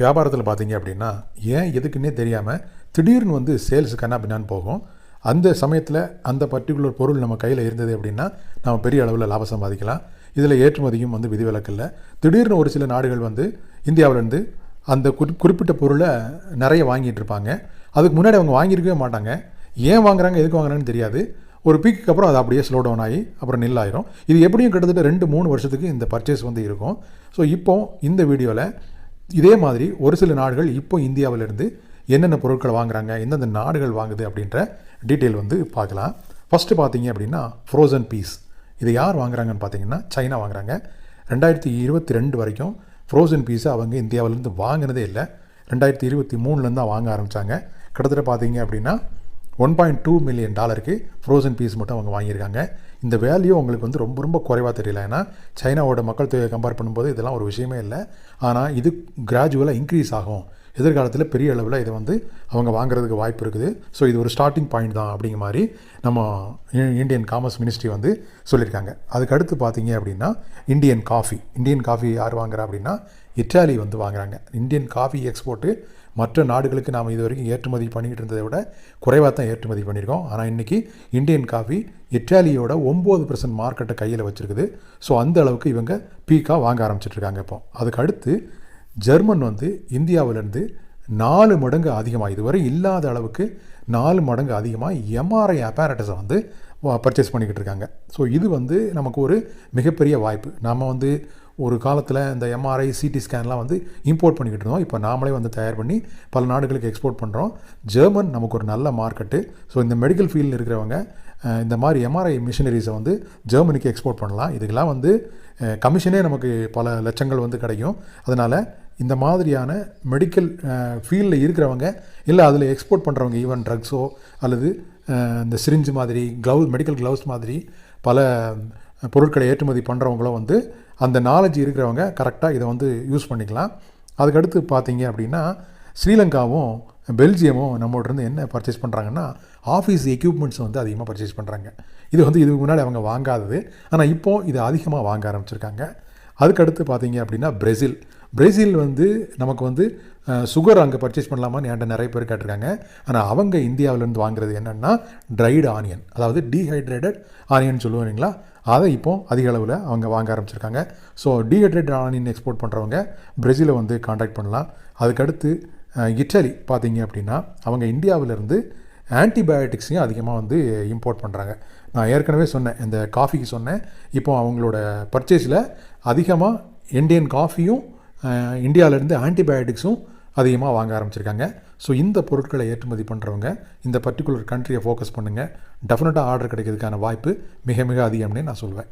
வியாபாரத்தில் பார்த்தீங்க அப்படின்னா ஏன் எதுக்குன்னே தெரியாமல் திடீர்னு வந்து சேல்ஸ் கண்ணா பின்னான்னு போகும். அந்த சமயத்தில் அந்த பர்டிகுலர் பொருள் நம்ம கையில் இருந்தது அப்படின்னா நம்ம பெரிய அளவில் லாபம் சம்பாதிக்கலாம். இதில் ஏற்றுமதியும் வந்து விதிவிலக்கு இல்லை. திடீர்னு ஒரு சில நாடுகள் வந்து இந்தியாவிலேருந்து அந்த குறி குறிப்பிட்ட பொருளை நிறைய வாங்கிட்டு இருப்பாங்க. அதுக்கு முன்னாடி அவங்க வாங்கியிருக்கவே மாட்டாங்க. ஏன் வாங்குறாங்க எதுக்கு வாங்குறாங்கன்னு தெரியாது. ஒரு பீக்கு அப்புறம் அது அப்படியே ஸ்லோ டவுன் ஆகி அப்புறம் நில்லாயிரும் இது எப்படியும் கிட்டத்தட்ட ரெண்டு மூணு வருஷத்துக்கு இந்த பர்ச்சேஸ் வந்து இருக்கும். ஸோ இப்போ இந்த வீடியோவில் இதே மாதிரி ஒரு சில நாடுகள் இப்போ இந்தியாவிலிருந்து என்னென்ன பொருட்கள் வாங்குறாங்க எந்தெந்த நாடுகள் வாங்குது அப்படின்ற டீட்டெயில் வந்து பார்க்கலாம். ஃபஸ்ட்டு பார்த்தீங்க அப்படின்னா ஃப்ரோசன் பீஸ் இதை யார் வாங்குறாங்கன்னு பார்த்தீங்கன்னா சைனா வாங்குறாங்க. ரெண்டாயிரத்தி இருபத்தி ரெண்டு வரைக்கும் ஃப்ரோசன் பீஸை அவங்க இந்தியாவிலேருந்து வாங்கினதே இல்லை. ரெண்டாயிரத்தி இருபத்தி மூணுலேருந்து தான் வாங்க ஆரம்பித்தாங்க கிட்டத்தட்ட பார்த்தீங்க அப்படின்னா ஒன் பாயிண்ட் டூ மில்லியன் டாலருக்கு ஃப்ரோசன் பீஸ் மட்டும் அவங்க வாங்கியிருக்காங்க. இந்த வேல்யூ உங்களுக்கு வந்து ரொம்ப ரொம்ப குறைவாக தெரியல. ஏன்னா சைனாவோட மக்கள் தொகையை கம்பேர் பண்ணும்போது இதெல்லாம் ஒரு விஷயமே இல்லை. ஆனால் இது கிராஜுவலாக இன்க்ரீஸ் ஆகும். எதிர்காலத்தில் பெரிய அளவில் இதை வந்து அவங்க வாங்குறதுக்கு வாய்ப்பு இருக்குது. ஸோ இது ஒரு ஸ்டார்டிங் பாயிண்ட் தான் அப்படிங்கிற மாதிரி நம்ம இ- இந்தியன் காமர்ஸ் மினிஸ்ட்ரி வந்து சொல்லியிருக்காங்க. அதுக்கு அடுத்து பார்த்தீங்க அப்படின்னா இந்தியன் காஃபி இந்தியன் காஃபி யார் வாங்குறா அப்படின்னா இட்டாலி வந்து வாங்குறாங்க. இந்தியன் காஃபி எக்ஸ்போர்ட்டு மற்ற நாடுகளுக்கு நாம் இது வரைக்கும் ஏற்றுமதி பண்ணிக்கிட்டு இருந்ததை விட குறைவாக தான் ஏற்றுமதி பண்ணியிருக்கோம். ஆனால் இன்றைக்கி இந்தியன் காஃபி இட்டாலியோட ஒம்பது பர்சன்ட் மார்க்கெட்டை கையில் வச்சுருக்குது. ஸோ அந்த அளவுக்கு இவங்க பீக்காக வாங்க ஆரம்பிச்சிட்ருக்காங்க இப்போ. அதுக்கு அடுத்து ஜெர்மன் வந்து இந்தியாவிலேருந்து நாலு மடங்கு அதிகமாக இதுவரை இல்லாத அளவுக்கு நாலு மடங்கு அதிகமாக எம்ஆர்ஐ அப்பேரட்டஸை வந்து பர்ச்சேஸ் பண்ணிக்கிட்டு இருக்காங்க. ஸோ இது வந்து நமக்கு ஒரு மிகப்பெரிய வாய்ப்பு. நம்ம வந்து ஒரு காலத்தில் இந்த எம்ஆர்ஐ சிடி ஸ்கேன்லாம் வந்து இம்போர்ட் பண்ணிக்கிட்டு இருந்தோம். இப்போ நாமளே வந்து தயார் பண்ணி பல நாடுகளுக்கு எக்ஸ்போர்ட் பண்ணுறோம் ஜெர்மன் நமக்கு ஒரு நல்ல மார்க்கெட்டு ஸோ இந்த மெடிக்கல் ஃபீல்டில் இருக்கிறவங்க இந்த மாதிரி எம்ஆர்ஐ மிஷினரிஸை வந்து ஜெர்மனிக்கு எக்ஸ்போர்ட் பண்ணலாம். இதுக்கெல்லாம் வந்து கமிஷனே நமக்கு பல லட்சங்கள் வந்து கிடைக்கும். அதனால் இந்த மாதிரியான மெடிக்கல் ஃபீல்டில் இருக்கிறவங்க இல்லை அதில் எக்ஸ்போர்ட் பண்ணுறவங்க ஈவன் ட்ரக்ஸோ அல்லது இந்த சிரிஞ்சு மாதிரி க்ளவுஸ் மெடிக்கல் க்ளவுஸ் மாதிரி பல பொருட்களை ஏற்றுமதி பண்ணுறவங்களும் வந்து அந்த நாலேஜ் இருக்கிறவங்க கரெக்டாக இதை வந்து யூஸ் பண்ணிக்கலாம். அதுக்கடுத்து பார்த்தீங்க அப்படின்னா ஸ்ரீலங்காவும் பெல்ஜியமும் நம்மகிட்டருந்து என்ன பர்ச்சேஸ் பண்ணுறாங்கன்னா ஆஃபீஸ் எக்யூப்மெண்ட்ஸ் வந்து அதிகமாக பர்ச்சேஸ் பண்ணுறாங்க இது வந்து இதுக்கு முன்னாடி அவங்க வாங்காதது. ஆனால் இப்போது இது அதிகமாக வாங்க ஆரம்பிச்சிருக்காங்க. அதுக்கடுத்து பார்த்தீங்க அப்படின்னா பிரேசில். பிரேசில் வந்து நமக்கு வந்து சுகர் அங்கே பர்ச்சேஸ் பண்ணலாமான்னு என்கிட்ட நிறைய பேர் கேட்டிருக்காங்க. ஆனால் அவங்க இந்தியாவிலேருந்து வாங்குறது என்னென்னா ட்ரைடு ஆனியன் அதாவது டீஹைட்ரேட்டட் ஆனியன் சொல்லுவோம் அதை இப்போது அதிக அளவில் அவங்க வாங்க ஆரம்பிச்சிருக்காங்க. ஸோ டீஹைட்ரேட் ஆனியன் எக்ஸ்போர்ட் பண்ணுறவங்க பிரேசிலை வந்து காண்டாக்ட் பண்ணலாம். அதுக்கடுத்து இட்டலி பார்த்தீங்க அப்படின்னா அவங்க இந்தியாவிலேருந்து ஆன்டிபயோட்டிக்ஸையும் அதிகமாக வந்து இம்போர்ட் பண்ணுறாங்க நான் ஏற்கனவே சொன்னேன் இந்த காஃபிக்கு சொன்னேன். இப்போ அவங்களோட பர்ச்சேஸில் அதிகமாக இந்தியன் காஃபியும் இந்தியாவிலேருந்து ஆன்டிபயோட்டிக்ஸும் அதிகமாக வாங்க ஆரம்பிச்சிருக்காங்க. ஸோ இந்த பொருட்களை ஏற்றுமதி பண்ணுறவங்க இந்த பர்டிகுலர் கண்ட்ரியை ஃபோக்கஸ் பண்ணுங்கள் டெஃபினட்டாக ஆர்டர் கிடைக்கிறதுக்கான வாய்ப்பு மிக மிக அதிகம்னே நான் சொல்வேன்.